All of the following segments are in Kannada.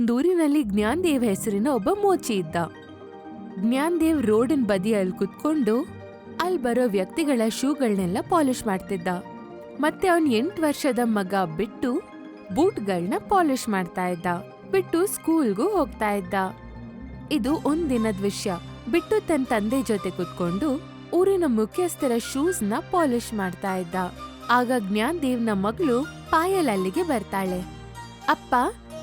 ಒಂದೂರಿನಲ್ಲಿ ಜ್ಞಾನ್ ದೇವ್ ಹೆಸರಿನ ಒಬ್ಬ ಮೋಚಿ ಇದ್ದ. ಜ್ಞಾನ್ ದೇವ್ ರೋಡಿನ ಬದಿಯಲ್ಲಿ ಕುತ್ಕೊಂಡು ಅಲ್ಲಿ ಬರೋ ವ್ಯಕ್ತಿಗಳ ಶೂಗಳನ್ನೆಲ್ಲ ಪಾಲಿಶ್ ಮಾಡ್ತಿದ್ದ. ಮತ್ತೆ ಅವನ್ ಎಂಟು ವರ್ಷದ ಮಗ ಬಿಟ್ಟು ಬೂಟ್ಗಳನ್ನ ಪಾಲಿಶ್ ಮಾಡ್ತಾ ಇದ್ದ. ಬಿಟ್ಟು ಸ್ಕೂಲ್ಗೂ ಹೋಗ್ತಾ ಇದ್ದ. ಇದು ಒಂದಿನದ ವಿಷಯ. ಬಿಟ್ಟು ತನ್ನ ತಂದೆ ಜೊತೆ ಕುತ್ಕೊಂಡು ಊರಿನ ಮುಖ್ಯಸ್ಥರ ಶೂಸ್ನ ಪಾಲಿಶ್ ಮಾಡ್ತಾ ಇದ್ದ. ಆಗ ಜ್ಞಾನ್ ದೇವ್ನ ಮಗಳು ಪಾಯಲ್ ಅಲ್ಲಿಗೆ ಬರ್ತಾಳೆ. ಅಪ್ಪ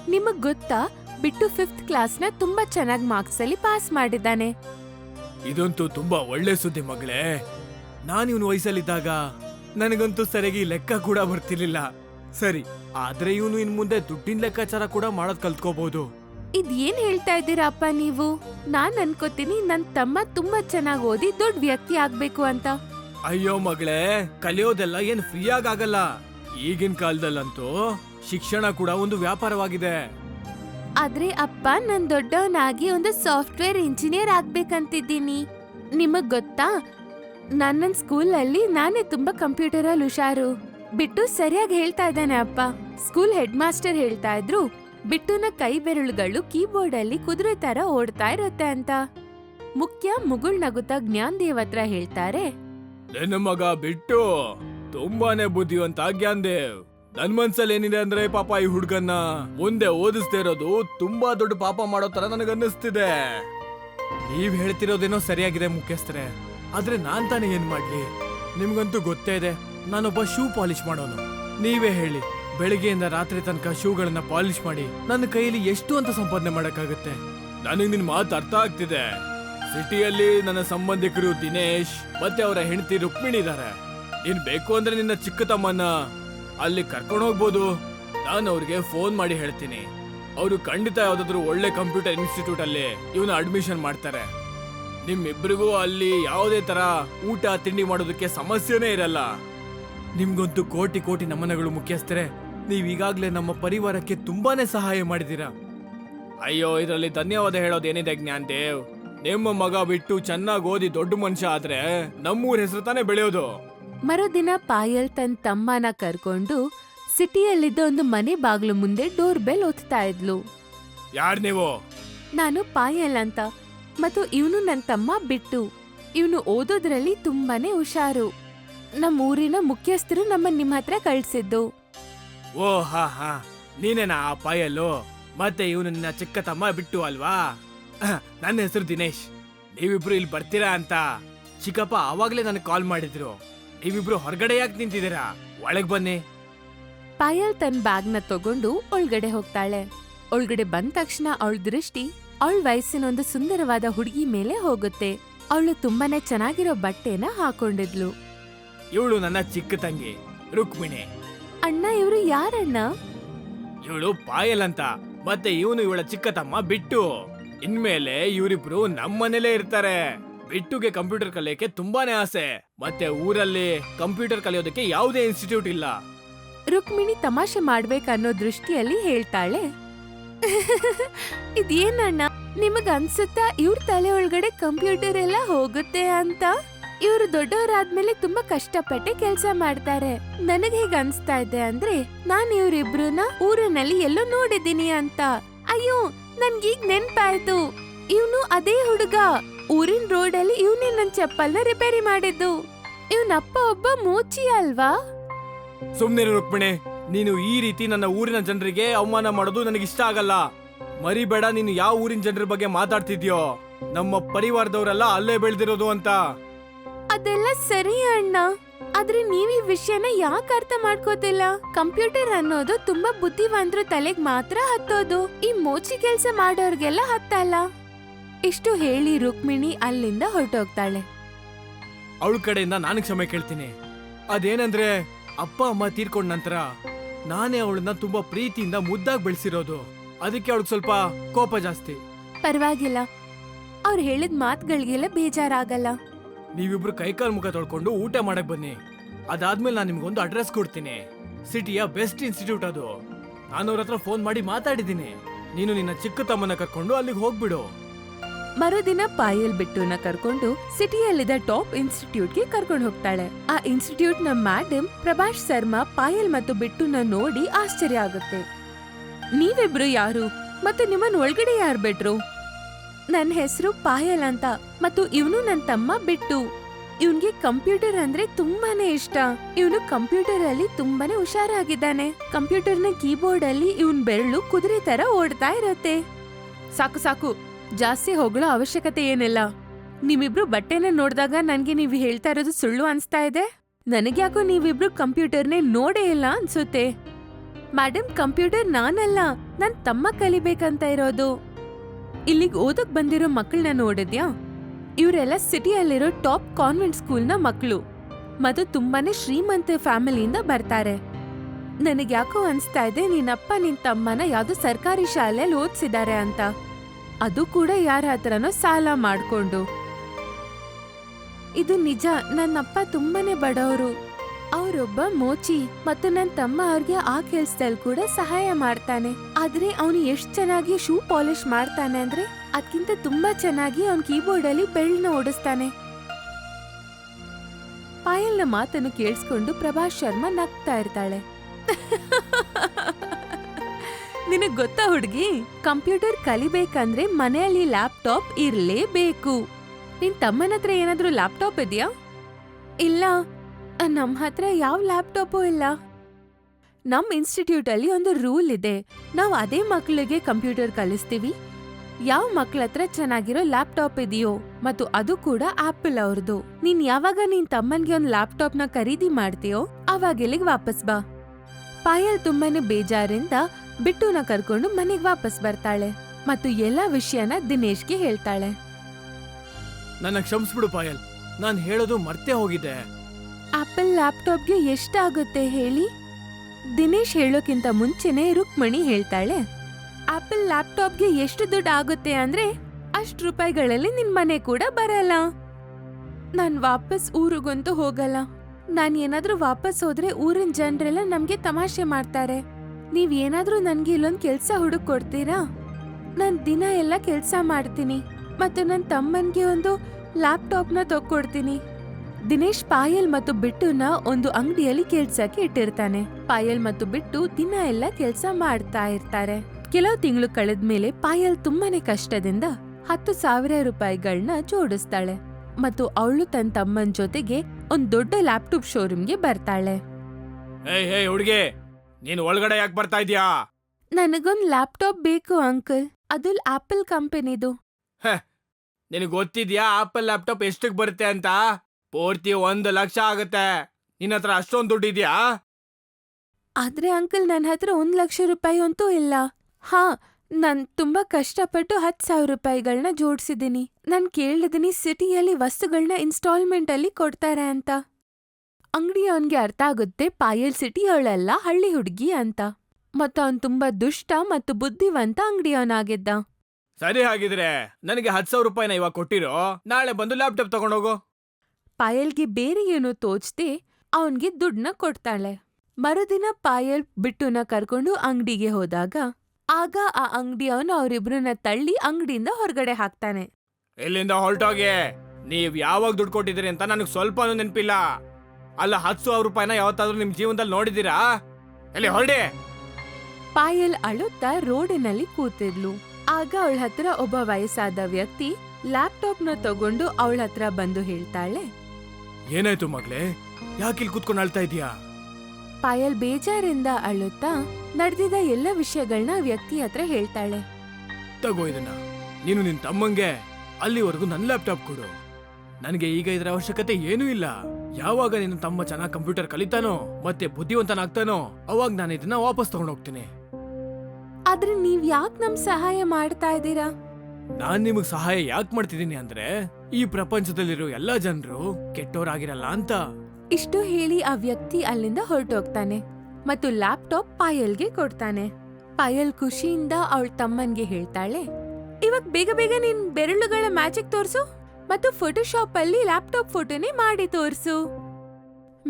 ನಿಮಗ್ ಗೊತ್ತಾ? ಬಿಟ್ಟು ಫಿಫ್ತ್ ಕ್ಲಾಸ್ನ ತುಂಬಾ ಚೆನ್ನಾಗ್ ಮಾರ್ಕ್ಸ್ ಅಲ್ಲಿ ಪಾಸ್ ಮಾಡಿದ್ದಾನೆ. ಇದಂತೂ ತುಂಬಾ ಒಳ್ಳೆ ಸುದ್ದಿ ಮಗಳೇ. ನಾನು ಇವನು ವಯಸ್ಸಲ್ಲಿದ್ದಾಗ ನನಗಂತೂ ಸರಿಯಾಗಿ ಲೆಕ್ಕ ಕೂಡ ಬರ್ತಿರ್ಲಿಲ್ಲ. ಸರಿ ಆದ್ರೆ ಇವನು ಇನ್ ಮುಂದೆ ದುಡ್ಡಿನ ಲೆಕ್ಕಾಚಾರ ಕೂಡ ಮಾಡೋದ್ ಕಲ್ತ್ಕೋಬಹುದು ಇದ್ ಏನ್ ಹೇಳ್ತಾ ಇದ್ದೀರಾ ಅಪ್ಪ ನೀವು? ನಾನ್ ಅನ್ಕೋತೀನಿ ನನ್ ತಮ್ಮ ತುಂಬಾ ಚೆನ್ನಾಗ್ ಓದಿ ದೊಡ್ಡ ವ್ಯಕ್ತಿ ಆಗ್ಬೇಕು ಅಂತ. ಅಯ್ಯೋ ಮಗಳೇ ಕಲಿಯೋದೆಲ್ಲ ಏನ್ ಫ್ರೀಯಾಗ್ ಆಗಲ್ಲ. ಈಗಿನ ಕಾಲದಲ್ಲಂತೂ ಶಿಕ್ಷಣ ಕೂಡ ಒಂದು ವ್ಯಾಪಾರವಾಗಿದೆ. ಆದ್ರೆ ಅಪ್ಪ ನನ್ ದೊಡ್ಡವನಾಗಿ ಒಂದು ಸಾಫ್ಟ್ವೇರ್ ಇಂಜಿನಿಯರ್ ಆಗ್ಬೇಕಂತಿದ್ದೀನಿ. ನಿಮಗ್ ಗೊತ್ತಾ? ನನ್ನ ಸ್ಕೂಲಲ್ಲಿ ನಾನೇ ತುಂಬಾ ಕಂಪ್ಯೂಟರ್ ಅಲ್ಲಿ ಹುಷಾರು. ಬಿಟ್ಟು ಸರಿಯಾಗಿ ಹೇಳ್ತಾ ಇದ್ದಾನೆ ಅಪ್ಪ. ಸ್ಕೂಲ್ ಹೆಡ್ ಮಾಸ್ಟರ್ ಹೇಳ್ತಾ ಇದ್ರು ಬಿಟ್ಟುನ ಕೈ ಬೆರಳುಗಳು ಕೀಬೋರ್ಡ್ ಅಲ್ಲಿ ಕುದುರೆ ತರ ಓಡ್ತಾ ಇರುತ್ತೆ ಅಂತ. ಮುಖ್ಯ ಮುಗುಳ್ ನಗುತ್ತಾ ಜ್ಞಾನ್ ದೇವ್ ಹತ್ರ ಹೇಳ್ತಾರೆ ನನ್ನ ಮಗ ಬಿಟ್ಟು ತುಂಬಾನೇ ಬುದ್ಧಿವಂತ ಜ್ಞಾನ್ ದೇವ್ ನನ್ ಮನ್ಸಲ್ಲಿ ಏನಿದೆ ಅಂದ್ರೆ ಪಾಪ ಈ ಹುಡ್ಗನ್ನ ಮುಂದೆ ಓದಿಸ್ತಾ ಇರೋದು ತುಂಬಾ ದೊಡ್ಡ ಪಾಪ ಮಾಡೋ ತರ ನನಗನ್ನಿಸ್ತಿದೆ. ನೀವ್ ಹೇಳ್ತಿರೋದೇನೋ ಸರಿಯಾಗಿದೆ ಮುಖ್ಯಸ್ಥರೆ, ಆದ್ರೆ ನಾನ್ ತಾನೇ ಏನ್ ಮಾಡ್ಲಿ? ನಿಮ್ಗಂತೂ ಗೊತ್ತೇ ಇದೆ, ನಾನೊಬ್ಬ ಶೂ ಪಾಲಿಶ್ ಮಾಡೋನು. ನೀವೇ ಹೇಳಿ, ಬೆಳಿಗ್ಗೆಯಿಂದ ರಾತ್ರಿ ತನಕ ಶೂಗಳನ್ನ ಪಾಲಿಶ್ ಮಾಡಿ ನನ್ನ ಕೈಯಲ್ಲಿ ಎಷ್ಟು ಅಂತ ಸಂಪಾದನೆ ಮಾಡಕ್ಕಾಗುತ್ತೆ? ನನಗ್ ನಿನ್ ಮಾತು ಅರ್ಥ ಆಗ್ತಿದೆ. ಸಿಟಿಯಲ್ಲಿ ನನ್ನ ಸಂಬಂಧಿಕರು ದಿನೇಶ್ ಮತ್ತೆ ಅವರ ಹೆಂಡತಿ ರುಕ್ಮಿಣಿ ಇದ್ದಾರೆ ನೀನ್ ಬೇಕು ಅಂದ್ರೆ ನಿನ್ನ ಚಿಕ್ಕ ತಮ್ಮನ್ನ ಅಲ್ಲಿ ಕರ್ಕೊಂಡು ಹೋಗ್ಬೋದು. ನಾನು ಅವ್ರಿಗೆ ಫೋನ್ ಮಾಡಿ ಹೇಳ್ತೀನಿ. ಅವರು ಖಂಡಿತ ಯಾವ್ದಾದ್ರು ಒಳ್ಳೆ ಕಂಪ್ಯೂಟರ್ ಇನ್ಸ್ಟಿಟ್ಯೂಟ್ ಅಲ್ಲಿ ಇವನ ಅಡ್ಮಿಷನ್ ಮಾಡ್ತಾರೆ. ನಿಮ್ಮಿಬ್ಬರಿಗೂ ಅಲ್ಲಿ ಯಾವುದೇ ತರ ಊಟ, ತಿಂಡಿ ಮಾಡೋದಕ್ಕೆ ಸಮಸ್ಯೆನೇ ಇರಲ್ಲ. ನಿಮ್ಗಂತೂ ಕೋಟಿ ಕೋಟಿ ನಮನಗಳು ಮುಖ್ಯಸ್ಥರೆ. ನೀವು ಈಗಾಗಲೇ ನಮ್ಮ ಪರಿವಾರಕ್ಕೆ ತುಂಬಾನೇ ಸಹಾಯ ಮಾಡಿದೀರಾ ಅಯ್ಯೋ, ಇದರಲ್ಲಿ ಧನ್ಯವಾದ ಹೇಳೋದೇನಿದೆ ಜ್ಞಾನ್ ದೇವ್ ನಿಮ್ಮ ಮಗ ಬಿಟ್ಟು ಚೆನ್ನಾಗಿ ಓದಿ ದೊಡ್ಡ ಮನುಷ್ಯ ಆದ್ರೆ ನಮ್ಮೂರ್ ಹೆಸರು ತಾನೇ ಬೆಳೆಯೋದು. ಮರುದಿನ ಪಾಯಲ್ ತನ್ನ ತಮ್ಮನ ಕರ್ಕೊಂಡು ಸಿಟಿಯಲ್ಲಿದ್ದ ಒಂದು ಮನೆ ಬಾಗ್ಲು ಮುಂದೆ ಡೋರ್ ಬೆಲ್ ಒತ್ತಾ ಇದ್ಲು. ಯಾರ್ ನೀವು? ನಾನು ಪಾಯಲ್ ಅಂತ ಮತ್ತು ಇವನು ನನ್ನ ತಮ್ಮ ಬಿಟ್ಟು. ಇವನು ಓದೋದ್ರಲ್ಲಿ ತುಂಬಾನೇ ಹುಷಾರು. ನಮ್ಮ ಊರಿನ ಮುಖ್ಯಸ್ಥರು ನಮ್ಮ ನಿಮ್ಮ ಹತ್ರ ಕಳ್ಸಿದ್ದು. ಓ ಹಾ ಹಾ. ನೀನೇನಾ ಆ ಪಾಯಲ್ಲು ಮತ್ತೆ ಇವನು ನಿನ್ನ ಚಿಕ್ಕ ತಮ್ಮ ಬಿಟ್ಟು ಅಲ್ವಾ? ಅಹ್, ನನ್ನ ಹೆಸರು ದಿನೇಶ್. ನೀವಿಬ್ರು ಇಲ್ಲಿ ಬರ್ತೀರಾ ಅಂತ ಚಿಕ್ಕಪ್ಪ ಆವಾಗಲೇ ನನಗೆ ಕಾಲ್ ಮಾಡಿದ್ರು. ನೀವಿಬ್ರು ಹೊರಗಡೆ ಯಾಕೆ ನಿಂತಿದ್ದೀರಾ? ಒಳಗ್ ಬನ್ನಿ. ಪಾಯಲ್ ತನ್ನ ಬ್ಯಾಗ್ನ ತಗೊಂಡು ಒಳಗಡೆ ಹೋಗ್ತಾಳೆ. ಒಳಗಡೆ ಬಂದ ತಕ್ಷಣ ಅವಳ ದೃಷ್ಟಿ ಅವಳ ವಯಸ್ಸಿನ ಒಂದು ಸುಂದರವಾದ ಹುಡುಗಿ ಮೇಲೆ ಹೋಗುತ್ತೆ. ಅವಳು ತುಂಬಾನೇ ಚೆನ್ನಾಗಿರೋ ಬಟ್ಟೆನ ಹಾಕೊಂಡಿದ್ಲು. ಇವಳು ನನ್ನ ಚಿಕ್ಕ ತಂಗಿ ರುಕ್ಮಿಣಿ. ಅಣ್ಣ ಇವರು ಯಾರಣ್ಣ? ಇವಳು ಪಾಯಲ್ ಅಂತ ಮತ್ತೆ ಇವನು ಇವಳ ಚಿಕ್ಕ ತಮ್ಮ ಬಿಟ್ಟು. ಇನ್ಮೇಲೆ ಇವರಿಬ್ರು ನಮ್ಮನೇಲೆ ಇರ್ತಾರೆ. ಬಿಟ್ಟುಗೆ ಕಂಪ್ಯೂಟರ್ ಕಲಿಯಕ್ಕೆ ತುಂಬಾನೇ ಆಸೆ. ಮತ್ತೆ ಊರಲ್ಲಿ ಕಂಪ್ಯೂಟರ್ ಕಲಿಯೋದಕ್ಕೆ ಯಾವುದೇ ಇನ್ಸ್ಟಿಟ್ಯೂಟ್ ಇಲ್ಲ. ರುಕ್ಮಿಣಿ ತಮಾಷೆ ಮಾಡ್ಬೇಕನ್ನೋ ದೃಷ್ಟಿಯಲ್ಲಿ ಹೇಳ್ತಾಳೆ. ಇದೇನಣ್ಣ, ನಿಮಗ್ ಅನ್ಸುತ್ತಾ ಇವ್ರ ತಲೆ ಒಳಗಡೆ ಕಂಪ್ಯೂಟರ್ ಎಲ್ಲ ಹೋಗುತ್ತೆ ಅಂತ? ಇವ್ರು ದೊಡ್ಡವರಾದ್ಮೇಲೆ ತುಂಬಾ ಕಷ್ಟಪಟ್ಟೆ ಕೆಲಸ ಮಾಡ್ತಾರೆ. ನನಗ್ ಹೇಗ್ ಅನ್ಸ್ತಾ ಇದೆ ಅಂದ್ರೆ, ನಾನ್ ಇವ್ರಿಬ್ರನ್ನ ಊರಿನಲ್ಲಿ ಎಲ್ಲೋ ನೋಡಿದೀನಿ ಅಂತ. ಅಯ್ಯೋ, ನನ್ಗೀಗ್ ನೆನ್ಪಾಯ್ತು. ಇವನು ಅದೇ ಹುಡುಗ. ಊರಿನ ರೋಡಲ್ಲಿ ಇವನೇ ನನ್ನ ಚಪ್ಪಲ್ನ ರಿಪೇರಿ ಮಾಡಿದ್ದು. ಇವನಪ್ಪ ಒಬ್ಬ ಮೂಚಿ ಅಲ್ವಾ? ಸುಮ್ನೆ ರುಕ್ಮಿಣಿ ನೀನು ಈ ರೀತಿ ನನ್ನ ಊರಿನ ಜನರಿಗೆ ಅವಮಾನ ಮಾಡೋದು ನನಗೆ ಇಷ್ಟ ಆಗಲ್ಲ. ಮರಿಬೇಡ ನೀನು ಯಾವ ಊರಿನ ಜನರ ಬಗ್ಗೆ ಮಾತಾಡ್ತಿದ್ಯೋ? ನಮ್ಮ ಪರಿವಾರದವರೆಲ್ಲ ಅಲ್ಲೇ ಬೆಳೆದಿರೋದು ಅಂತ. ಅದೆಲ್ಲ ಸರಿ ಅಣ್ಣ. ಆದ್ರೆ ನೀವ್ ಈ ವಿಷಯನ ಯಾಕೆ ಅರ್ಥ ಮಾಡ್ಕೋತಿಲ್ಲ? ಕಂಪ್ಯೂಟರ್ ಅನ್ನೋದು ತುಂಬಾ ಬುದ್ಧಿವಂತರ ತಲೆಗೆ ಮಾತ್ರ ಹತ್ತೋದು. ಈ ಮೋಚಿ ಕೆಲಸ ಮಾಡೋರ್ಗೆಲ್ಲ ಹತ್ತಲ್ಲ. ಇಷ್ಟು ಹೇಳಿ ರುಕ್ಮಿಣಿ ಅಲ್ಲಿಂದ ಹೊರಟೋಗ್ತಾಳೆ. ಅವಳ ಕಡೆಯಿಂದ ನಾನು ಕ್ಷಮೆ ಕೇಳ್ತೀನಿ. ಅದೇನಂದ್ರೆ ಅಪ್ಪ ಅಮ್ಮ ತೀರ್ಕೊಂಡ ನಂತರ ನಾನೇ ಅವಳನ್ನ ತುಂಬಾ ಪ್ರೀತಿಯಿಂದ ಮುದ್ದಾಗಿ ಬೆಳೆಸಿರೋದು. ಅದಕ್ಕೆ ಅವಳಿಗೆ ಸ್ವಲ್ಪ ಕೋಪ ಜಾಸ್ತಿ. ಪರವಾಗಿಲ್ಲ. ಅವ್ರು ಹೇಳಿದ ಮಾತುಗಳಿಗೆಲ್ಲ ಬೇಜಾರಾಗಲ್ಲ. ನೀವಿಬ್ರು ಕೈಕಾಲ್ ಮುಖ ತೊಳ್ಕೊಂಡು ಊಟ ಮಾಡಕ್ ಬನ್ನಿ. ಅದಾದ್ಮೇಲೆ ನಾನು ನಿಮ್ಗೊಂದು ಅಡ್ರೆಸ್ ಕೊಡ್ತೀನಿ. ಸಿಟಿಯ ಬೆಸ್ಟ್ ಇನ್ಸ್ಟಿಟ್ಯೂಟ್ ಅದು. ನಾನು ಅವ್ರ ಹತ್ರ ಫೋನ್ ಮಾಡಿ ಮಾತಾಡಿದ್ದೀನಿ. ನೀನು ನಿನ್ನ ಚಿಕ್ಕ ತಮ್ಮನ ಕರ್ಕೊಂಡು ಅಲ್ಲಿಗೆ ಹೋಗ್ಬಿಡು. ಮರುದಿನ ಪಾಯಲ್ ಬಿಟ್ಟುನ ಕರ್ಕೊಂಡು ಸಿಟಿಯಲ್ಲಿದ್ದ ಟಾಪ್ ಇನ್ಸ್ಟಿಟ್ಯೂಟ್ಗೆ ಕರ್ಕೊಂಡು ಹೋಗ್ತಾಳೆ. ಆ ಇನ್ಸ್ಟಿಟ್ಯೂಟ್ನ ಮ್ಯಾಡಮ್ ಪ್ರಭಾಷ್ ಶರ್ಮಾ ಪಾಯಲ್ ಮತ್ತು ಬಿಟ್ಟುನ ನೋಡಿ ಆಶ್ಚರ್ಯ ಆಗುತ್ತೆ. ನೀವಿಬ್ರು ಯಾರು? ಮತ್ತೆ ನಿಮ್ಮನ್ ಒಳಗಡೆ ಯಾರು ಬಿಟ್ರು? ನನ್ನ ಹೆಸರು ಪಾಯಲ್ ಅಂತ ಮತ್ತು ಇವನು ನನ್ನ ತಮ್ಮ ಬಿಟ್ಟು. ಇವನ್ಗೆ ಕಂಪ್ಯೂಟರ್ ಅಂದ್ರೆ ತುಂಬಾನೇ ಇಷ್ಟ. ಇವನು ಕಂಪ್ಯೂಟರ್ ಅಲ್ಲಿ ತುಂಬಾನೇ ಹುಷಾರಾಗಿದ್ದಾನೆ. ಕಂಪ್ಯೂಟರ್ನ ಕೀಬೋರ್ಡ್ ಅಲ್ಲಿ ಇವನ್ ಬೆರಳು ಕುದುರೆ ತರ ಓಡ್ತಾ ಇರತ್ತೆ. ಸಾಕು ಸಾಕು. ಜಾಸ್ತಿ ಹೊಗಳೋ ಅವಶ್ಯಕತೆ ಏನಿಲ್ಲ. ನಿಮ್ಮಿಬ್ರು ಬಟ್ಟೆನ ನೋಡಿದಾಗ ನನ್ಗೆ ನೀವು ಹೇಳ್ತಾ ಇರೋದು ಸುಳ್ಳು ಅನ್ಸ್ತಾ ಇದೆ? ನನಗ್ಯಾಕೋ ನೀವಿಬ್ರು ಕಂಪ್ಯೂಟರ್ನೇ ನೋಡೇ ಇಲ್ಲ ಅನ್ಸುತ್ತೆ. ಮೇಡಮ್ ಕಂಪ್ಯೂಟರ್ ನಾನಲ್ಲ, ನನ್ ತಮ್ಮ ಕಲಿಬೇಕಂತ ಇರೋದು. ಇಲ್ಲಿಗೆ ಓದಕ್ ಬಂದಿರೋ ಮಕ್ಕಳನ್ನ ನೋಡಿದ್ಯಾ? ಇವರೆಲ್ಲ ಸಿಟಿಯಲ್ಲಿರೋ ಟಾಪ್ ಕಾನ್ವೆಂಟ್ ಸ್ಕೂಲ್ನ ಮಕ್ಕಳು ಮತ್ತು ತುಂಬಾನೇ ಶ್ರೀಮಂತ ಫ್ಯಾಮಿಲಿಯಿಂದ ಬರ್ತಾರೆ. ನನಗ್ಯಾಕೋ ಅನ್ಸ್ತಾ ಇದೆ ನಿನ್ನಪ್ಪ ನಿನ್ ತಮ್ಮನ ಯಾವ್ದೋ ಸರ್ಕಾರಿ ಶಾಲೆಯಲ್ಲಿ ಓದಿಸಿದ್ದಾರೆ ಅಂತ. ಅದು ಕೂಡ ಯಾರ ಹತ್ರನೋ ಸಾಲ ಮಾಡ್ಕೊಂಡು. ಇದು ನಿಜ, ನನ್ನಪ್ಪ ತುಂಬಾನೇ ಬಡವರು. ಅವರೊಬ್ಬ ಮೋಚಿ ಮತ್ತು ನನ್ನ ತಮ್ಮ ಅವ್ರಿಗೆ ಆ ಕೆಲ್ಸದಲ್ಲಿ ಕೂಡ ಸಹಾಯ ಮಾಡ್ತಾನೆ. ಆದ್ರೆ ಅವನು ಎಷ್ಟ್ ಚೆನ್ನಾಗಿ ಶೂ ಪಾಲಿಶ್ ಮಾಡ್ತಾನೆ ಅಂದ್ರೆ ಅದಕ್ಕಿಂತ ತುಂಬಾ ಚೆನ್ನಾಗಿ ಅವನ್ ಕೀಬೋರ್ಡ್ ಅಲ್ಲಿ ಬೆಳ್ಳನ್ನ ಓಡಿಸ್ತಾನೆ. ಪಾಯಲ್ನ ಮಾತನ್ನು ಕೇಳಿಸ್ಕೊಂಡು ಪ್ರಭಾಸ್ ಶರ್ಮಾ ನಗ್ತಾ ಇರ್ತಾಳೆ. ನಿನಗ್ ಗೊತ್ತಾ ಹುಡ್ಗಿ? ಕಂಪ್ಯೂಟರ್ ಕಲಿಬೇಕಂದ್ರೆ ಮನೆಯಲ್ಲಿ ಲ್ಯಾಪ್ಟಾಪ್ ಇರ್ಲೇಬೇಕು. ನಿನ್ ತಮ್ಮನ ಹತ್ರ ಏನಾದ್ರೂ ಲ್ಯಾಪ್ಟಾಪ್ ಇದೆಯಾ? ಇಲ್ಲ. ನಮ್ ಹತ್ರ ಯಾವ ಲ್ಯಾಪ್ಟಾಪು ಇಲ್ಲ. ನಮ್ ಇನ್ಸ್ಟಿಟ್ಯೂಟ್ ಅಲ್ಲಿ ಒಂದು ರೂಲ್ ಇದೆ. ನಾವು ಅದೇ ಮಕ್ಕಳಿಗೆ ಕಂಪ್ಯೂಟರ್ ಕಲಿಸ್ತೀವಿ. ಯಾವ ಮಕ್ಳ ಹತ್ರ ಚೆನ್ನಾಗಿರೋ ಲ್ಯಾಪ್ಟಾಪ್ ಇದೆಯೋ, ಮತ್ತು ಅದು ಕೂಡ ಆಪಲ್ ಅವ್ರದ್ದು ನೀನ್ ಯಾವಾಗ ನಿನ್ ತಮ್ಮನ್ಗೆ ಒಂದ್ ಲ್ಯಾಪ್ಟಾಪ್ನ ಖರೀದಿ ಮಾಡ್ತೀಯೋ, ಅವಾಗ ಇಲ್ಲಿಗೆ ವಾಪಸ್ ಬಾ. ಪಾಯಲ್ ತುಂಬಾನೇ ಬೇಜಾರಿಂದ ಬಿಟ್ಟುನ ಕರ್ಕೊಂಡು ಮನೆಗೆ ವಾಪಸ್ ಬರ್ತಾಳೆ ಮತ್ತು ಎಲ್ಲಾ ವಿಷಯನ ದಿನೇಶ್ಗೆ ಹೇಳ್ತಾಳೆ. ನನ್ನ ಕ್ಷಮಿಸ್ಬಿಡು ಪಾಯಲ್ ನಾನು ಹೇಳೋದು ಮರ್ತೇ ಹೋಗಿದ್ದೆ ಆಪಲ್ ಲ್ಯಾಪ್ಟಾಪ್ಗೆ ಎಷ್ಟಾಗುತ್ತೆ ಹೇಳಿ? ದಿನೇಶ್ ಹೇಳೋಕ್ಕಿಂತ ಮುಂಚೆನೆ ರುಕ್ಮಣಿ ಹೇಳ್ತಾಳೆ ಆಪಲ್ ಲ್ಯಾಪ್ಟಾಪ್ಗೆ ಎಷ್ಟು ದುಡ್ಡು ಆಗುತ್ತೆ ಅಂದ್ರೆ ಅಷ್ಟು ರೂಪಾಯಿಗಳಲ್ಲಿ ನಿನ್ ಮನೆ ಕೂಡ ಬರಲ್ಲ. ನಾನ್ ವಾಪಸ್ ಊರಿಗಂತೂ ಹೋಗಲ್ಲ. ನಾನು ಏನಾದರೂ ವಾಪಸ್ ಹೋದ್ರೆ ಊರಿನ ಜನರೆಲ್ಲ ನಮಗೆ ತಮಾಷೆ ಮಾಡ್ತಾರೆ. ನೀವ್ ಏನಾದ್ರೂ ನನ್ಗೆ ಇಲ್ಲೊಂದ್ ಕೆಲ್ಸ ಹುಡುಕ್ ಕೊಡ್ತೀರಾ ನಾನು ದಿನ ಎಲ್ಲ ಕೆಲ್ಸ ಮಾಡ್ತೀನಿ, ಮತ್ತು ನನ್ ತಮ್ಮನ್ಗೆ ಒಂದು ಲ್ಯಾಪ್ಟಾಪ್ನ ತೊಕ್ಕೊಡ್ತೀನಿ. ದಿನೇಶ್ ಪಾಯಲ್ ಮತ್ತು ಬಿಟ್ಟುನ ಒಂದು ಅಂಗಡಿಯಲ್ಲಿ ಕೆಲ್ಸಕ್ಕೆ ಇಟ್ಟಿರ್ತಾನೆ. ಪಾಯಲ್ ಮತ್ತು ಬಿಟ್ಟು ದಿನ ಎಲ್ಲ ಕೆಲ್ಸ ಮಾಡ್ತಾ ಇರ್ತಾರೆ. ಕೆಲವು ತಿಂಗಳು ಕಳೆದ ಮೇಲೆ ಪಾಯಲ್ ತುಂಬಾನೇ ಕಷ್ಟದಿಂದ ಹತ್ತು ಸಾವಿರ ರೂಪಾಯಿಗಳನ್ನ ಜೋಡಿಸ್ತಾಳೆ ಮತ್ತು ಅವಳು ತನ್ನ ತಮ್ಮನ ಜೊತೆಗೆ ಒಂದ್ ದೊಡ್ಡ ಲ್ಯಾಪ್ಟಾಪ್ ಶೋರೂಮ್ಗೆ ಬರ್ತಾಳೆ. ಹುಡ್ಗಿ! ನೀನ್ ಒಳಗಡೆ ಯಾಕೆ ಬರ್ತಾ ಇದ್ಯಾ ನನಗೊಂದ್ ಲ್ಯಾಪ್ಟಾಪ್ ಬೇಕು ಅಂಕಲ್. ಅದು ಆಪಲ್ ಕಂಪನಿದು. ನಿನಗೆ ಗೊತ್ತಿದ್ಯಾ ಆಪಲ್ ಲ್ಯಾಪ್ಟಾಪ್ ಎಷ್ಟಕ್ ಬರುತ್ತೆ ಅಂತ? ಪೂರ್ತಿ ಒಂದು ಲಕ್ಷ ಆಗುತ್ತೆ. ನಿನ್ನ ಹತ್ರ ಅಷ್ಟೊಂದು ದುಡ್ಡು ಇದೆಯಾ? ಆದ್ರೆ ಅಂಕಲ್ ನನ್ನ ಹತ್ರ ಒಂದ್ ಲಕ್ಷ ರೂಪಾಯಿ ಅಂತೂ ಇಲ್ಲ. ಹಾ ನಾನ್ ತುಂಬಾ ಕಷ್ಟಪಟ್ಟು ಹತ್ತು ಸಾವಿರ ರೂಪಾಯಿಗಳನ್ನ ಜೋಡ್ಸಿದೀನಿ. ನಾನ್ ಕೇಳಿದೀನಿ ಸಿಟಿಯಲ್ಲಿ ವಸ್ತುಗಳನ್ನ ಇನ್ಸ್ಟಾಲ್ಮೆಂಟ್ ಅಲ್ಲಿ ಕೊಡ್ತಾರೆ ಅಂತ. ಅಂಗಡಿ ಅವನ್ಗೆ ಅರ್ಥ ಆಗುತ್ತೆ ಪಾಯಲ್ ಸಿಟಿಯವಳೆಲ್ಲ ಹಳ್ಳಿ ಹುಡುಗಿ ಅಂತ. ಮತ್ತು ಅವನ್ ತುಂಬಾ ದುಷ್ಟ ಮತ್ತು ಬುದ್ಧಿವಂತ ಅಂಗಡಿಯವನಾಗಿದ್ದ ಸರಿ ಹಾಗಿದ್ರೆ ನನಗೆ ಹತ್ತು ಸಾವಿರ ರೂಪಾಯಿನ ಇವಾಗ ಕೊಟ್ಟಿರೋ ನಾಳೆ ಬಂದು ಲ್ಯಾಪ್ಟಾಪ್ ತಗೊಂಡೋಗು. ಪಾಯಲ್ಗೆ ಬೇರೆ ಏನು ತೋಚ್ದೆ ಅವನ್ಗೆ ದುಡ್ಡನ್ನ ಕೊಡ್ತಾಳೆ. ಮರುದಿನ ಪಾಯಲ್ ಬಿಟ್ಟುನ ಕರ್ಕೊಂಡು ಅಂಗಡಿಗೆ ಹೋದಾಗ ಆಗ ಆ ಅಂಗಡಿಯವನು ಅವರಿಬ್ರನ್ನ ತಳ್ಳಿ ಅಂಗಡಿಯಿಂದ ಹೊರಗಡೆ ಹಾಕ್ತಾನೆ. ಇಲ್ಲಿಂದ ಹೊರಟೋಗಿ ನೀವ್ ಯಾವಾಗ ದುಡ್ಡು ಕೊಟ್ಟಿದ್ದೀರಿ ಅಂತ ನನಗೆ ಸ್ವಲ್ಪನೂ ನೆನಪಿಲ್ಲ. ಅಲ್ಲ ಹತ್ತು ಸಾವಿರ ರೂಪಾಯಿನ ಯಾವತ್ತಾದ್ರೂ ನಿಮ್ ಜೀವನದಲ್ಲಿ ನೋಡಿದೀರಾ ಎಲ್ಲಿ ಹೊರಡಿ. ಪಾಯಲ್ ಅಳುತ್ತಾ ರೋಡಿನಲ್ಲಿ ಕೂತಿದ್ಲು. ಆಗ ಅವಳ ಹತ್ರ ಒಬ್ಬ ವಯಸ್ಸಾದ ವ್ಯಕ್ತಿ ಲ್ಯಾಪ್ಟಾಪ್ನ ತಗೊಂಡು ಅವಳ ಹತ್ರ ಬಂದು ಹೇಳ್ತಾಳೆ ಏನಾಯ್ತು ಮಗಳೇ? ಯಾಕೆ ಇಲ್ಲಿ ಕುತ್ಕೊಂಡು ಅಳ್ತಾ ಇದೀಯಾ? ಪಾಯಲ್ ಬೇಜಾರಿಂದ ಅಳುತ್ತಾ ನಡೆದಿದ್ದ ಎಲ್ಲ ವಿಷಯಗಳನ್ನ ವ್ಯಕ್ತಿ ಹತ್ರ ಹೇಳ್ತಾಳೆ. ತಗೋ ಇದನ್ನ. ನೀನು ನಿನ್ ತಮ್ಮಂಗೆ ಅಲ್ಲಿವರೆಗೂ ನನ್ನ ಲ್ಯಾಪ್ಟಾಪ್ ಕೊಡು. ನನಗೆ ಈಗ ಇದರ ಅವಶ್ಯಕತೆ ಏನೂ ಇಲ್ಲ. ಯಾವಾಗ ನೀನು ತಮ್ಮ ಚೆನ್ನಾಗಿ ಕಂಪ್ಯೂಟರ್ ಕಲಿತಾನೋ ಮತ್ತೆ ಬುದ್ಧಿವಂತನಾಗ್ತಾನೋ ಅವಾಗ ನಾನು ಇದನ್ನ ವಾಪಸ್ ತಗೊಂಡು ಹೋಗ್ತೀನಿ. ಆದ್ರೆ ನೀವ್ ಯಾಕೆ ನಮ್ ಸಹಾಯ ಮಾಡ್ತಾ ಇದ್ದೀರಾ? ನಾನ್ ನಿಮಗ್ ಸಹಾಯ ಯಾಕೆ ಮಾಡ್ತಿದ್ದೀನಿ ಅಂದ್ರೆ ಈ ಪ್ರಪಂಚದಲ್ಲಿರೋ ಎಲ್ಲಾ ಜನರು ಕೆಟ್ಟೋರಾಗಿರಲ್ಲ ಅಂತ. ಇಷ್ಟು ಹೇಳಿ ಆ ವ್ಯಕ್ತಿ ಅಲ್ಲಿಂದ ಹೊರಟೋಗ್ತಾನೆ ಮತ್ತು ಲ್ಯಾಪ್ಟಾಪ್ ಪಾಯಲ್ಗೆ ಕೊಡ್ತಾನೆ. ಪಾಯಲ್ ಖುಷಿಯಿಂದ ಅವಳ ತಮ್ಮನ್ಗೆ ಹೇಳ್ತಾಳೆ ಇವಾಗ ಬೇಗ ಬೇಗ ನಿನ್ ಬೆರಳುಗಳ ಮ್ಯಾಜಿಕ್ ತೋರ್ಸು. ಮತ್ತು ಫೋಟೋಶಾಪ್ ಅಲ್ಲಿ ಲ್ಯಾಪ್ಟಾಪ್ ಫೋಟೋನೇ ಮಾಡಿ ತೋರಿಸು.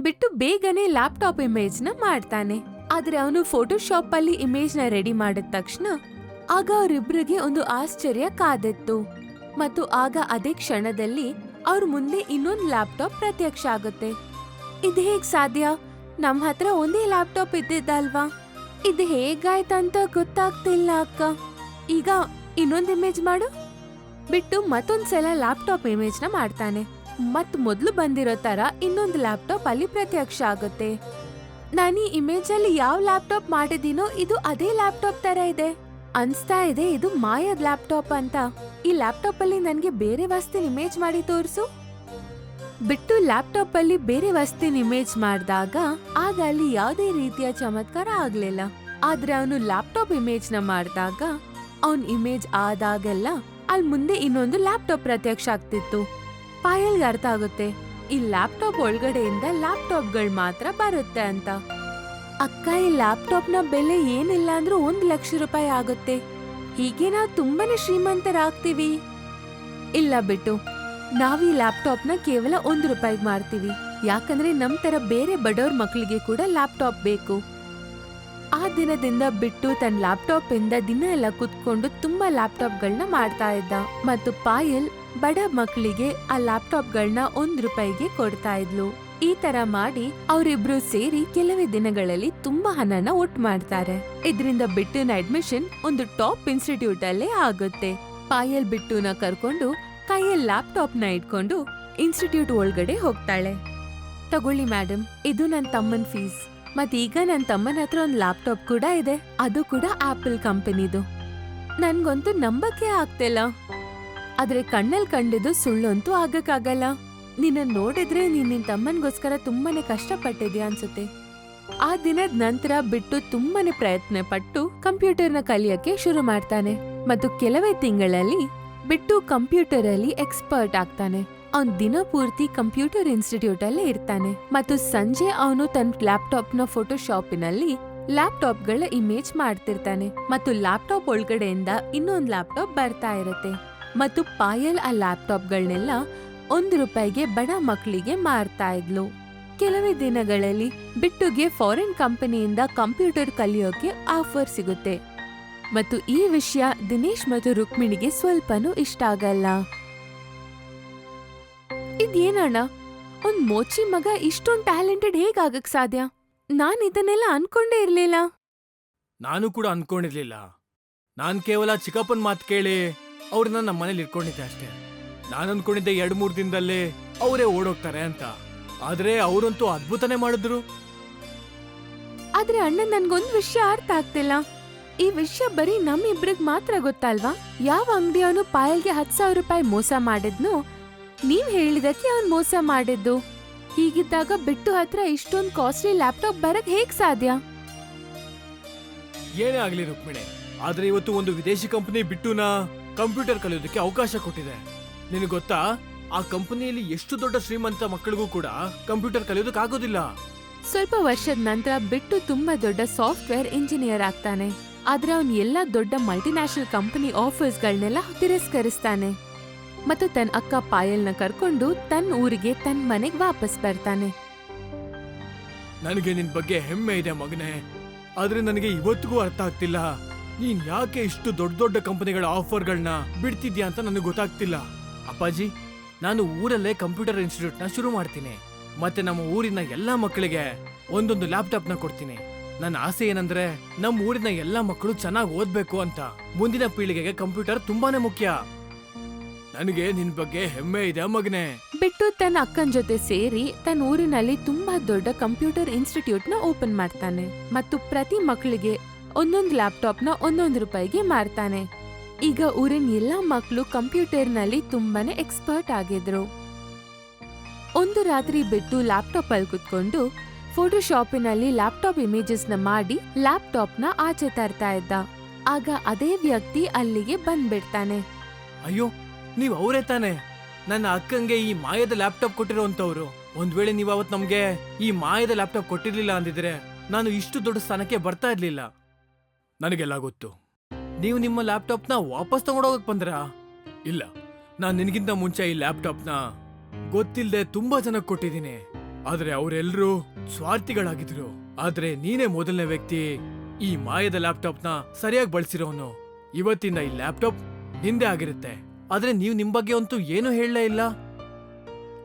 ಬಿಟ್ಟು ಬೇಗನೆ ಲ್ಯಾಪ್ಟಾಪ್ ಇಮೇಜ್ನ ಮಾಡ್ತಾನೆ. ಆದ್ರೆ ಅವನು ಫೋಟೋಶಾಪ್ ಅಲ್ಲಿ ಇಮೇಜ್ನ ರೆಡಿ ಮಾಡಿದ ತಕ್ಷಣ ಆಗ ಅವರಿಬ್ಬರಿಗೆ ಒಂದು ಆಶ್ಚರ್ಯ ಕಾದಿತ್ತು. ಮತ್ತು ಆಗ ಅದೇ ಕ್ಷಣದಲ್ಲಿ ಅವ್ರ ಮುಂದೆ ಇನ್ನೊಂದು ಲ್ಯಾಪ್ಟಾಪ್ ಪ್ರತ್ಯಕ್ಷ ಆಗುತ್ತೆ. ಇದು ಹೇಗ್ ಸಾಧ್ಯ? ನಮ್ಮ ಹತ್ರ ಒಂದೇ ಲ್ಯಾಪ್ಟಾಪ್ ಇದ್ದಿದ್ದಲ್ವಾ? ಇದು ಹೇಗಾಯ್ತಂತ ಗೊತ್ತಾಗ್ತಿಲ್ಲ ಅಕ್ಕ. ಈಗ ಇನ್ನೊಂದು ಇಮೇಜ್ ಮಾಡು. ಬಿಟ್ಟು ಮತ್ತೊಂದ್ಸಲ ಲ್ಯಾಪ್ಟಾಪ್ ಇಮೇಜ್ನ ಮಾಡ್ತಾನೆ. ಮತ್ ಮೊದ್ಲು ಬಂದಿರೋ ತರ ಇನ್ನೊಂದು ಲ್ಯಾಪ್ಟಾಪ್ ಅಲ್ಲಿ ಪ್ರತ್ಯಕ್ಷ ಆಗುತ್ತೆ. ನಾನು ಈ ಇಮೇಜ್ ಅಲ್ಲಿ ಯಾವ ಲ್ಯಾಪ್ಟಾಪ್ ಮಾಡಿದೀನೋ ಇದು ಅದೇ ಲ್ಯಾಪ್ಟಾಪ್ ತರ ಇದೆ. ಅನ್ಸ್ತಾ ಇದೆ ಇದು ಮಾಯದ್ ಲ್ಯಾಪ್ಟಾಪ್ ಅಂತ. ಈ ಲ್ಯಾಪ್ಟಾಪ್ ಅಲ್ಲಿ ನನ್ಗೆ ಬೇರೆ ವಸ್ತಿನ ಇಮೇಜ್ ಮಾಡಿ ತೋರಿಸು. ಬಿಟ್ಟು ಲ್ಯಾಪ್ಟಾಪ್ ಅಲ್ಲಿ ಬೇರೆ ವಸ್ತಿನ ಇಮೇಜ್ ಮಾಡಿದಾಗ ಆಗ ಅಲ್ಲಿ ಯಾವುದೇ ರೀತಿಯ ಚಮತ್ಕಾರ ಆಗ್ಲಿಲ್ಲ. ಆದ್ರೆ ಅವನು ಲ್ಯಾಪ್ಟಾಪ್ ಇಮೇಜ್ನ ಮಾಡಿದಾಗ ಅವನ್ ಇಮೇಜ್ ಆದಾಗೆಲ್ಲ ಅಲ್ಲಿ ಮುಂದೆ ಇನ್ನೊಂದು ಲ್ಯಾಪ್ಟಾಪ್ ಪ್ರತ್ಯಕ್ಷ ಆಗ್ತಿತ್ತು. ಪಾಯಲ್ಗೆ ಅರ್ಥ ಆಗುತ್ತೆ. ಈ ಲ್ಯಾಪ್ಟಾಪ್ ಒಳಗಡೆಯಿಂದ ಲ್ಯಾಪ್ಟಾಪ್ಗಳು ಮಾತ್ರ ಬರುತ್ತೆ ಅಂತ. ಅಕ್ಕ, ಈ ಲ್ಯಾಪ್ಟಾಪ್ನ ಬೆಲೆ ಏನಿಲ್ಲ ಅಂದ್ರೂ ಒಂದು ಲಕ್ಷ ರೂಪಾಯಿ ಆಗುತ್ತೆ. ಹೀಗೆ ನಾವು ತುಂಬಾನೇ ಶ್ರೀಮಂತರಾಗ್ತೀವಿ. ಇಲ್ಲ ಬಿಟ್ಟು, ನಾವು ಈ ಲ್ಯಾಪ್ಟಾಪ್ನ ಕೇವಲ ಒಂದು ರೂಪಾಯಿಗೆ ಮಾರ್ತೀವಿ. ಯಾಕಂದ್ರೆ ನಮ್ ತರ ಬೇರೆ ಬಡವ್ರ ಮಕ್ಕಳಿಗೆ ಕೂಡ ಲ್ಯಾಪ್ಟಾಪ್ ಬೇಕು. ಆ ದಿನದಿಂದ ಬಿಟ್ಟು ತನ್ನ ಲ್ಯಾಪ್ಟಾಪ್ ಇಂದ ದಿನ ಎಲ್ಲ ಕುತ್ಕೊಂಡು ತುಂಬಾ ಲ್ಯಾಪ್ಟಾಪ್ಗಳನ್ನ ಮಾಡ್ತಾ ಇದ್ದ. ಮತ್ತು ಪಾಯಲ್ ಬಡ ಮಕ್ಕಳಿಗೆ ಆ ಲ್ಯಾಪ್ಟಾಪ್ಗಳನ್ನ ಒಂದ್ ರೂಪಾಯಿಗೆ ಕೊಡ್ತಾ ಇದ್ಲು. ಈ ತರ ಮಾಡಿ ಅವರಿಬ್ರು ಸೇರಿ ಕೆಲವೇ ದಿನಗಳಲ್ಲಿ ತುಂಬಾ ಹಣನ ಒಟ್ಟು ಮಾಡ್ತಾರೆ. ಇದರಿಂದ ಬಿಟ್ಟುನ ಅಡ್ಮಿಷನ್ ಒಂದು ಟಾಪ್ ಇನ್ಸ್ಟಿಟ್ಯೂಟ್ ಅಲ್ಲೇ ಆಗುತ್ತೆ. ಪಾಯಲ್ ಬಿಟ್ಟುನ ಕರ್ಕೊಂಡು ಕೈಯಲ್ಲಿ ಲ್ಯಾಪ್ಟಾಪ್ನ ಇಟ್ಕೊಂಡು ಇನ್ಸ್ಟಿಟ್ಯೂಟ್ ಒಳಗಡೆ ಹೋಗ್ತಾಳೆ. ತಗೊಳ್ಳಿ ಮೇಡಮ್ ಇದು ನನ್ನ ತಮ್ಮನ್ ಫೀಸ್. ಮತ್ ನನ್ನ ನನ್ ತಮ್ಮನ ಹತ್ರ ಒಂದು ಲ್ಯಾಪ್ಟಾಪ್ ಕೂಡ ಇದೆ. ಅದು ಕೂಡ ಆಪಲ್ ಕಂಪನಿದು ನನ್ಗಂತೂ ನಂಬಕ್ಕೆ ಆಗ್ತಿಲ್ಲ. ಆದ್ರೆ ಕಣ್ಣಲ್ಲಿ ಕಂಡಿದ್ದು ಸುಳ್ಳಂತೂ ಆಗಕ್ಕಾಗಲ್ಲ. ನಿನ್ನ ನೋಡಿದ್ರೆ ನೀನ್ ನಿನ್ ತಮ್ಮನ್ಗೋಸ್ಕರ ತುಂಬಾನೇ ಕಷ್ಟಪಟ್ಟಿದ್ಯಾ ಅನ್ಸುತ್ತೆ. ಆ ದಿನದ ನಂತರ ಬಿಟ್ಟು ತುಂಬಾನೇ ಪ್ರಯತ್ನ ಪಟ್ಟು ಕಂಪ್ಯೂಟರ್ನ ಕಲಿಯಕ್ಕೆ ಶುರು ಮಾಡ್ತಾನೆ. ಮತ್ತು ಕೆಲವೇ ತಿಂಗಳಲ್ಲಿ ಬಿಟ್ಟು ಕಂಪ್ಯೂಟರ್ ಅಲ್ಲಿ ಎಕ್ಸ್ಪರ್ಟ್ ಆಗ್ತಾನೆ. ಅವನ್ ದಿನ ಪೂರ್ತಿ ಕಂಪ್ಯೂಟರ್ ಇನ್ಸ್ಟಿಟ್ಯೂಟ್ ಅಲ್ಲೇ ಇರ್ತಾನೆ. ಮತ್ತು ಸಂಜೆ ಅವನು ತನ್ನ ಲ್ಯಾಪ್ಟಾಪ್ನ ಫೋಟೋಶಾಪಿನಲ್ಲಿ ಲ್ಯಾಪ್ಟಾಪ್ಗಳ ಇಮೇಜ್ ಮಾಡ್ತಿರ್ತಾನೆ. ಮತ್ತು ಲ್ಯಾಪ್ಟಾಪ್ ಒಳಗಡೆಯಿಂದ ಇನ್ನೊಂದ್ ಲ್ಯಾಪ್ಟಾಪ್ ಬರ್ತಾ ಇರತ್ತೆ. ಮತ್ತು ಪಾಯಲ್ ಆ ಲ್ಯಾಪ್ಟಾಪ್ಗಳನ್ನೆಲ್ಲ ಒಂದು ರೂಪಾಯಿಗೆ ಬಡ ಮಕ್ಕಳಿಗೆ ಮಾರ್ತಾ ಇದ್ಲು. ಕೆಲವೇ ದಿನಗಳಲ್ಲಿ ಬಿಟ್ಟುಗೆ ಫಾರಿನ್ ಕಂಪನಿಯಿಂದ ಕಂಪ್ಯೂಟರ್ ಕಲಿಯೋಕೆ ಆಫರ್ ಸಿಗುತ್ತೆ. ಮತ್ತು ಈ ವಿಷಯ ದಿನೇಶ್ ಮತ್ತು ರುಕ್ಮಿಣಿಗೆ ಸ್ವಲ್ಪನೂ ಇಷ್ಟ ಆಗಲ್ಲ. ಇದೇನಣ್ಣ? ಒಂದ್ ಮೋಚಿ ಮಗ ಇಷ್ಟೊಂದ್ ಟ್ಯಾಲೆಂಟೆಡ್ ಹೇಗಾಗಕ್ ಸಾಧ್ಯ? ನಾನ್ ಇದನ್ನೆಲ್ಲ ಅನ್ಕೊಂಡೇ ಇರ್ಲಿಲ್ಲ. ನಾನು ಕೂಡ ಅನ್ಕೊಂಡಿರ್ಲಿಲ್ಲ. ನಾನ್ ಕೇವಲ ಚಿಕ್ಕಪ್ಪನ್ ಮಾತು ಕೇಳಿ ಅವ್ರನ್ನ ನಮ್ಮ ಮನೇಲಿ ಇಟ್ಕೊಂಡಿದ್ದೆ ಅಷ್ಟೇ. ನಾನು ಅನ್ಕೊಂಡಿದ್ದೆ ಎರಡ್ ಮೂರ್ ದಿನದಲ್ಲೇ ಅವರೇ ಓಡೋಗ್ತಾರೆ ಅಂತ. ಆದ್ರೆ ಅವರಂತೂ ಅದ್ಭುತನೇ ಮಾಡಿದ್ರು. ಆದ್ರೆ ಅಣ್ಣ ನನ್ಗೊಂದ್ ವಿಷಯ ಅರ್ಥ ಆಗ್ತಿಲ್ಲ. ಈ ವಿಷಯ ಬರೀ ನಮ್ಮಿಬ್ರಿಗ್ ಮಾತ್ರ ಗೊತ್ತಲ್ವಾ? ಯಾವ ಅಂಗಡಿಯವನು ಪಾಯಲ್ಗೆ ಹತ್ತು ಸಾವಿರ ರೂಪಾಯಿ ಮೋಸ ಮಾಡಿದ್ನು ನೀವ್ ಹೇಳಿದಕ್ಕೆ ಅವ್ನ್ ಮೋಸ ಮಾಡಿದ್ದು. ಹೀಗಿದ್ದಾಗ ಬಿಟ್ಟು ಹತ್ರ ಇಷ್ಟೊಂದ್ ಕಾಸ್ಟ್ಲಿ ಲ್ಯಾಪ್ಟಾಪ್ ಬರಕ್ ಹೇಗ್ ಸಾಧ್ಯ? ಏನೇ ಆಗ್ಲಿ ರುಕ್ಮಿಣಿ ಆದ್ರೆ ಇವತ್ತು ಒಂದು ವಿದೇಶಿ ಕಂಪನಿ ಬಿಟ್ಟುನ ಕಂಪ್ಯೂಟರ್ ಕಲಿಯೋದಕ್ಕೆ ಅವಕಾಶ ಕೊಟ್ಟಿದೆ. ನಿನಗೆ ಗೊತ್ತಾ? ಆ ಕಂಪನಿಯಲ್ಲಿ ಎಷ್ಟು ದೊಡ್ಡ ಶ್ರೀಮಂತ ಮಕ್ಕಳಿಗೂ ಕೂಡ ಕಂಪ್ಯೂಟರ್ ಕಲಿಯೋದಕ್ಕೆ ಆಗೋದಿಲ್ಲ. ಸ್ವಲ್ಪ ವರ್ಷದ ನಂತರ ಬಿಟ್ಟು ತುಂಬಾ ದೊಡ್ಡ ಸಾಫ್ಟ್ವೇರ್ ಇಂಜಿನಿಯರ್ ಆಗ್ತಾನೆ. ಆದ್ರೆ ಅವನ್ ಎಲ್ಲಾ ದೊಡ್ಡ ಮಲ್ಟಿನ್ಯಾಷನಲ್ ಕಂಪನಿ ಆಫರ್ಸ್ಗಳನ್ನೆಲ್ಲ ತಿರಸ್ಕರಿಸ್ತಾನೆ. ಮತ್ತು ತನ್ನ ಅಕ್ಕ ಪಾಯಲ್ನ ಕರ್ಕೊಂಡು ತನ್ನ ಊರಿಗೆ ತನ್ನ ಮನೆಗೆ ವಾಪಸ್ ಬರ್ತಾನೆ. ನನಗೆ ನಿನ್ ಬಗ್ಗೆ ಹೆಮ್ಮೆ ಇದೆ ಮಗನೇ. ಆದ್ರೆ ನನಗೆ ಇವತ್ತಿಗೂ ಅರ್ಥ ಆಗ್ತಿಲ್ಲ. ನೀನ್ ಯಾಕೆ ಇಷ್ಟು ದೊಡ್ಡ ದೊಡ್ಡ ಕಂಪನಿಗಳ ಆಫರ್ಗಳನ್ನ ಬಿಡ್ತಿದ್ಯಾ ಅಂತ ನನಗೆ ಗೊತ್ತಾಗ್ತಿಲ್ಲ. ಅಪ್ಪಾಜಿ, ನಾನು ಊರಲ್ಲೇ ಕಂಪ್ಯೂಟರ್ ಇನ್ಸ್ಟಿಟ್ಯೂಟ್ನ ಶುರು ಮಾಡ್ತೀನಿ. ಮತ್ತೆ ನಮ್ಮ ಊರಿನ ಎಲ್ಲಾ ಮಕ್ಕಳಿಗೆ ಒಂದೊಂದು ಲ್ಯಾಪ್ಟಾಪ್ನ ಕೊಡ್ತೀನಿ. ನನ್ನ ಆಸೆ ಏನಂದ್ರೆ ನಮ್ಮ ಊರಿನ ಎಲ್ಲಾ ಮಕ್ಕಳು ಚೆನ್ನಾಗಿ ಓದ್ಬೇಕು ಅಂತ. ಮುಂದಿನ ಪೀಳಿಗೆಗೆ ಕಂಪ್ಯೂಟರ್ ತುಂಬಾನೇ ಮುಖ್ಯ. ನನಗೆ ನಿನ್ ಬಗ್ಗೆ ಹೆಮ್ಮೆ ಇದೆ ಮಗನೆ. ಬಿಟ್ಟು ತನ್ನ ಅಕ್ಕನ ಜೊತೆ ಸೇರಿ ತನ್ನ ಊರಿನಲ್ಲಿ ತುಂಬಾ ದೊಡ್ಡ ಕಂಪ್ಯೂಟರ್ ಇನ್ಸ್ಟಿಟ್ಯೂಟ್ನ ಓಪನ್ ಮಾಡ್ತಾನೆ ಮತ್ತು ಪ್ರತಿ ಮಕ್ಕಳಿಗೆ ಒಂದೊಂದು ಲ್ಯಾಪ್ಟಾಪ್ನ ಒಂದೊಂದು ರೂಪಾಯಿಗೆ ಮಾರ್ತಾನೆ. ಈಗ ಊರಿನ ಎಲ್ಲಾ ಮಕ್ಕಳು ಕಂಪ್ಯೂಟರ್ನಲ್ಲಿ ತುಂಬಾನೇ ಎಕ್ಸ್ಪರ್ಟ್ ಆಗಿದ್ರು. ಒಂದು ರಾತ್ರಿ ಬಿಟ್ಟು ಲ್ಯಾಪ್ಟಾಪ್ ಅಲ್ಲಿ ಕುತ್ಕೊಂಡು ಫೋಟೋಶಾಪಿನಲ್ಲಿ ಲ್ಯಾಪ್ಟಾಪ್ ಇಮೇಜಸ್ನ ಮಾಡಿ ಲ್ಯಾಪ್ಟಾಪ್ನ ಆಚೆ ತರ್ತಾ ಇದ್ದ. ಆಗ ಅದೇ ವ್ಯಕ್ತಿ ಅಲ್ಲಿಗೆ ಬಂದ್ಬಿಡ್ತಾನೆ. ಅಯ್ಯೋ ನೀವ್ ಅವರೇ ತಾನೆ. ನನ್ನ ಅಕ್ಕಂಗೆ ಈ ಮಾಯದ ಲ್ಯಾಪ್ಟಾಪ್ ಕೊಟ್ಟಿರೋಂಥವ್ರು. ಒಂದ್ ವೇಳೆ ನೀವ್ ಅವತ್ ನಮ್ಗೆ ಈ ಮಾಯದ ಲ್ಯಾಪ್ಟಾಪ್ ಕೊಟ್ಟಿರ್ಲಿಲ್ಲ ಅಂದಿದ್ರೆ ನಾನು ಇಷ್ಟು ದೊಡ್ಡ ಸ್ಥಾನಕ್ಕೆ ಬರ್ತಾ ಇರ್ಲಿಲ್ಲ. ನನಗೆಲ್ಲ ಗೊತ್ತು. ನೀವು ನಿಮ್ಮ ಲ್ಯಾಪ್ಟಾಪ್ನ ವಾಪಸ್ ತಗೊಂಡೋಗಕ್ ಬಂದ್ರ? ಇಲ್ಲ. ನಾನ್ ನಿನಗಿಂತ ಮುಂಚೆ ಈ ಲ್ಯಾಪ್ಟಾಪ್ನ ಗೊತ್ತಿಲ್ಲದೆ ತುಂಬಾ ಜನಕ್ಕೆ ಕೊಟ್ಟಿದ್ದೀನಿ. ಆದ್ರೆ ಅವರೆಲ್ಲರೂ ಸ್ವಾರ್ಥಿಗಳಾಗಿದ್ರು. ಆದ್ರೆ ನೀನೇ ಮೊದಲನೇ ವ್ಯಕ್ತಿ ಈ ಮಾಯದ ಲ್ಯಾಪ್ಟಾಪ್ನ ಸರಿಯಾಗಿ ಬಳಸಿರೋನು. ಇವತ್ತಿಂದ ಈ ಲ್ಯಾಪ್ಟಾಪ್ ನಿಂದೆ ಆಗಿರುತ್ತೆ. ಆದ್ರೆ ನೀವು ನಿಮ್ ಬಗ್ಗೆ ಅಂತೂ ಏನು ಹೇಳಲೇ ಇಲ್ಲ.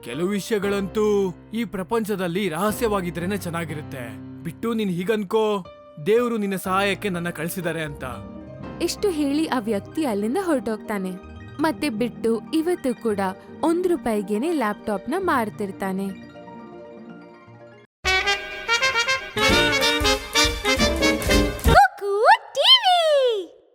ಕೆಲವು ವಿಷಯಗಳಂತೂ ಈ ಪ್ರಪಂಚದಲ್ಲಿ ರಹಸ್ಯವಾಗಿದ್ರೇನೆ ಚೆನ್ನಾಗಿರುತ್ತೆ. ಬಿಟ್ಟು ನೀನ್ ಹೀಗನ್ಕೋ, ದೇವರು ನಿನ್ನ ಸಹಾಯಕ್ಕೆ ನನ್ನ ಕಳಿಸಿದ್ದಾರೆ ಅಂತ. ಇಷ್ಟು ಹೇಳಿ ಆ ವ್ಯಕ್ತಿ ಅಲ್ಲಿಂದ ಹೊರಟೋಗ್ತಾನೆ. ಮತ್ತೆ ಬಿಟ್ಟು ಇವತ್ತು ಕೂಡ ಒಂದು ರೂಪಾಯಿಗೆನೆ ನ ಮಾರ್ತಿರ್ತಾನೆ.